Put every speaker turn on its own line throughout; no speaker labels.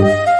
ഓ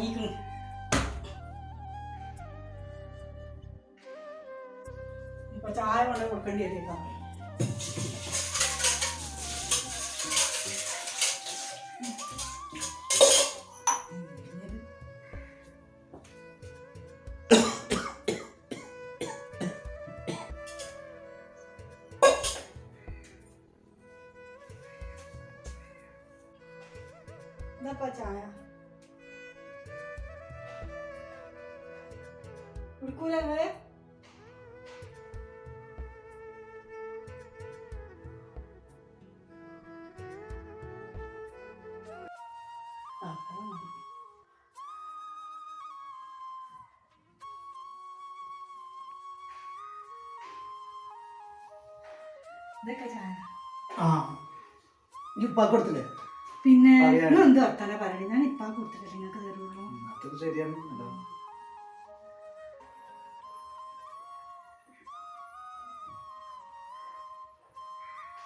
കൊരൊക്കെ തുടങ്ങിയിരിക്കുന്നു ഇപ്പൊ ചായ കൊണ്ട് കൊടുക്കേണ്ടി വരേക്കാം
ഉപ്പാ കൊടുത്തില്ലേ?
പിന്നെ. നിങ്ങൾ എന്ത് വർത്താനം പറയണേ? ഞാൻ ഇപ്പാ കൊടുത്തിട്ടില്ല. നിങ്ങൾക്ക് തരുള്ളൂ
ശരിയാണ്.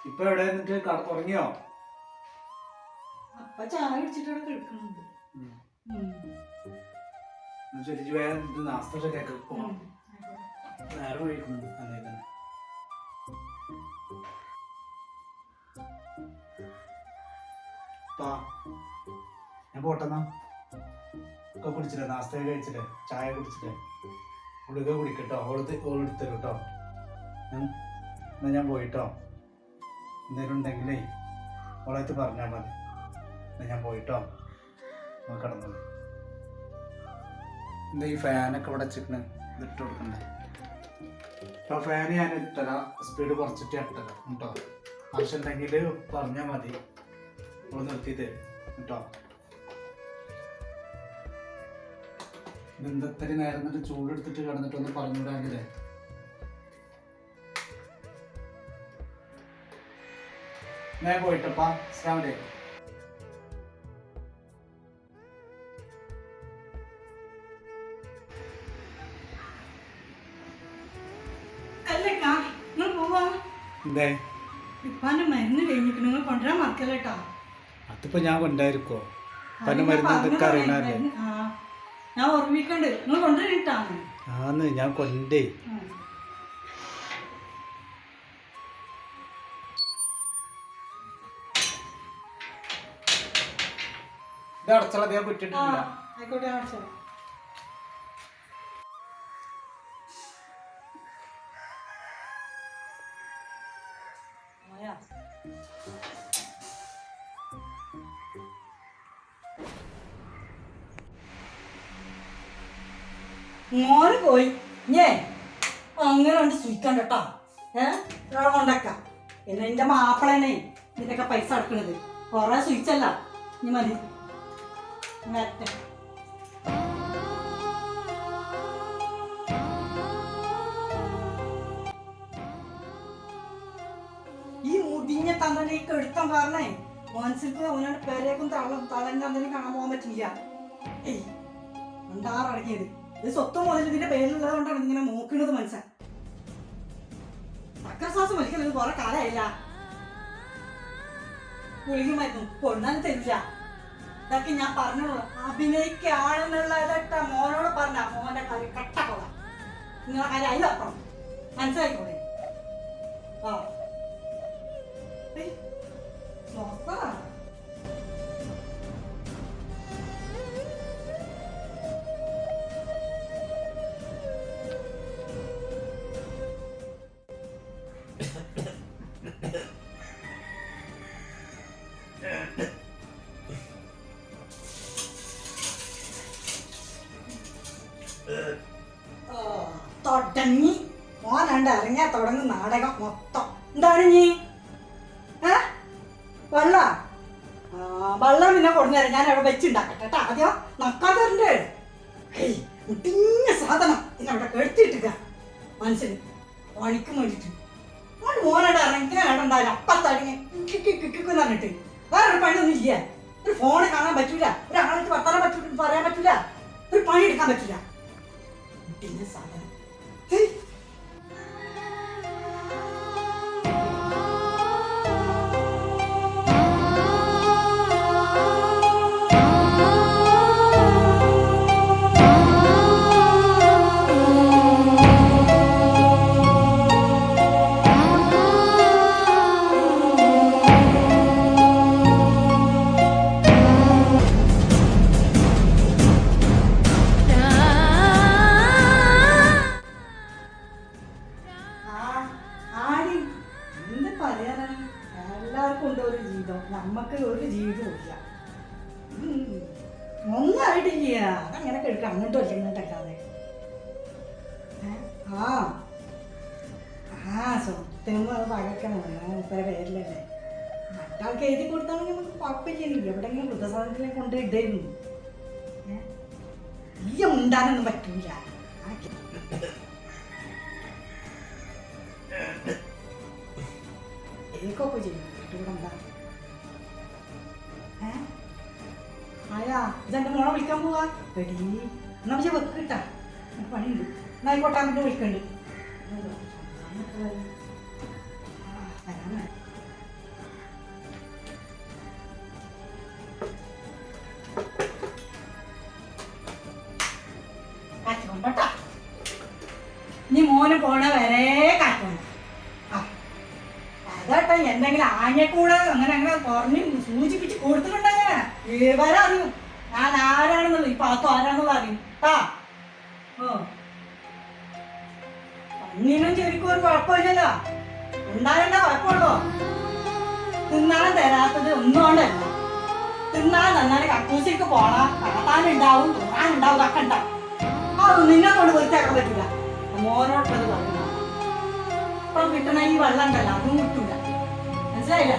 ഇപ്പൊ എവിടെ നിന്നിട്ട് കട തുടങ്ങിയോ
അപ്പ ചായ
കുടിച്ചിട്ടാണ്. ശരി ഇജ്ജ് ഇത് നാസ്ത ശരിയാക്കി പോണം. നേരം തന്നെ. ഞാൻ പോട്ടെന്നാ ഒക്കെ കുടിച്ചില്ലേ? നാസ്ത കഴിച്ചില്ലേ? ചായ കുടിച്ചില്ലേ? ഗുളിക കുടിക്കട്ടോ? ഓളത്ത് ഓളെടുത്തരും കേട്ടോ എന്നാ ഞാൻ പോയിട്ടോ? എന്തെങ്കിലും ഉണ്ടെങ്കിലേ ഓളത്ത് പറഞ്ഞാൽ മതി. എന്നാൽ ഞാൻ പോയിട്ടോ. നമ്മൾ കിടന്നത് എന്താ ഈ ഫാനൊക്കെ ഇവിടെ വെച്ചിട്ട് ഇതിട്ട് കൊടുക്കണ്ടേ? അപ്പോൾ ഫാൻ ഞാൻ ഇട്ടരാ സ്പീഡ് കുറച്ചിട്ട് ഇട്ടരാം കേട്ടോ. ആവശ്യം ഉണ്ടെങ്കിൽ പറഞ്ഞാൽ മതി. നമ്മൾ നിർത്തി തരും കേട്ടോ ബന്ധത്തിന് നേരം എന്നിട്ട് ചൂടെടുത്തിട്ട് കിടന്നിട്ടൊന്ന് പറഞ്ഞുവിടാങ്കിലേ ഞാൻ പോയിട്ടപ്പാ. അസ്ലാം വലൈക്കും അതിപ്പോ ഞാൻ കൊണ്ടായിരിക്കോ
ഞാൻ
മരുന്ന് അറിയണല്ലേ
ഞാൻ ഓർമ്മിക്കണ്ട്. നിങ്ങൾ കൊണ്ടുവരിട്ടാണ്
ആന്ന് ഞാൻ കൊണ്ടേ. ഇത് അടച്ചുള്ള ഞാൻ കുറ്റിട്ടില്ല
ആയിക്കോട്ടെ. പോയാ? മോന്. പോയി. ഞേ അങ്ങനെ ഉണ്ട് സുയിക്കണ്ട കേട്ടോ. ഏഹ് കൊണ്ടേക്കാം. പിന്നെ എന്റെ മാപ്പിളനെ ഇതിനൊക്കെ പൈസ അടക്കണത്. കൊറേ സുയിച്ചല്ല ഇനി മതി. ഇങ്ങേറ്റം. ഈ മുടിഞ്ഞ തന്നലേക്ക് എടുത്താൻ കാരണേ മനസ്സിലേക്ക് അവനോട് പേരേക്കും തള്ളും തളന്റെ തന്തനെ കാണാൻ പോകാൻ പറ്റില്ല. ഏയ് ഉണ്ടാറടങ്ങിയത് ഇത് സ്വത്തും മുതൽ ഇതിന്റെ പേരിലുള്ളത് കൊണ്ടാണ് ഇങ്ങനെ നോക്കുന്നത് മനസ്സാ ചക്രശ്വാസം വലിക്കുന്നത് കുറെ കാലമായില്ല. ഗുളികമായിരുന്നു കൊണ്ടാൻ തരില്ല ഇതൊക്കെ ഞാൻ പറഞ്ഞോളൂ. അഭിനയിക്കാണെന്നുള്ളതട്ട മോനോട് പറഞ്ഞ. മോന്റെ കാര്യം കട്ട കൊള്ള. നിങ്ങളെ കാര്യം അതിലപ്പുറം. മനസ്സിലായിക്കോളെ നാടകം മൊത്തം. എന്താണ് നീ ഏ? വെള്ള? വെള്ളം പിന്നെ കൊടുന്നേരം ഞാൻ അവിടെ വെച്ചുണ്ടാക്കട്ടെ കേട്ടോ. ആദ്യം നക്കാതെ വരണ്ടേ? ഹേയ് മുട്ടിഞ്ഞ സാധനം. പിന്നെ അവിടെ കെടുത്തിട്ടുക മനസ്സിന് പണിക്കും വേണ്ടിട്ട്. മോൻ മോനോട് ഇറങ്ങി ഉണ്ടാവില്ല അപ്പത്തടങ്ങി കിക്കുന്നു പറഞ്ഞിട്ട്. വേറൊരു പണിയൊന്നും ഇല്ല. ഒരു ഫോണ് കാണാൻ പറ്റൂല. ഒരാൾക്ക് വർത്താനം പറ്റൂല പറയാൻ പറ്റൂല. ഒരു പണി എടുക്കാൻ പറ്റൂല. മുട്ടിഞ്ഞ സാധനം. ഒരു ജീവിതം. നമ്മക്ക് ഒരു ജീവിതവും ഇല്ല. ഒന്നായിട്ടില്ല അതങ്ങനെ കേൾക്കാം അങ്ങോട്ടും അല്ല ഇങ്ങോട്ടല്ലാതെ? ആ. ആ സ്വത്തും അത് പകക്കണം മുപ്പര പേരിലല്ലേ. മറ്റാൾക്ക് എഴുതി കൊടുത്താണെങ്കിൽ നമുക്ക് കുഴപ്പമില്ല എവിടെയെങ്കിലും വൃദ്ധസാധനത്തിലേക്ക് കൊണ്ട് ഇടായിരുന്നു? ഈ ഉണ്ടാനൊന്നും പറ്റില്ല ഏക്കൊക്കെ ചെയ്യും. ഇവിടെ എന്താ ഏ? ആയാ ഇതെന്റെ മോളെ വിളിക്കാൻ പോവാ? എടീ എന്നാ പക്ഷെ വെക്ക് കിട്ടാ പണിയുണ്ട്. എന്നാ ആയിക്കോട്ടെ അങ്ങോട്ട് വിളിക്കണ്ട്. ആഞ്ഞക്കൂടെ അങ്ങനെ അങ്ങനെ പറഞ്ഞ് സൂചിപ്പിച്ച് ഇവരെ അറിയും. ഞാൻ ആരാണെന്നുള്ളത് ഈ പാത്തു ആരാണെന്നുള്ള അറിയും. ആ ഓ. പന്നീനും ചെരിക്കും ഒരു കുഴപ്പമില്ലല്ലോ. ഉണ്ടാകേണ്ട കുഴപ്പമുള്ളോ? തിന്നാൻ തരാത്തത് ഒന്നും കൊണ്ടല്ല. തിന്നാൻ തന്നാലും കക്കൂസിക്ക് പോണം കടത്താനുണ്ടാവും തോന്നാനുണ്ടാവും ഒക്കെ ഉണ്ടാവും. അത് നിന്നെ കൊണ്ട് വൃത്തിയാക്കാൻ പറ്റില്ല മോനോട്ടത് പറഞ്ഞു ഇപ്പൊ കിട്ടണ ഈ വെള്ളം ഉണ്ടല്ലോ അതും കിട്ടൂല. জায়গা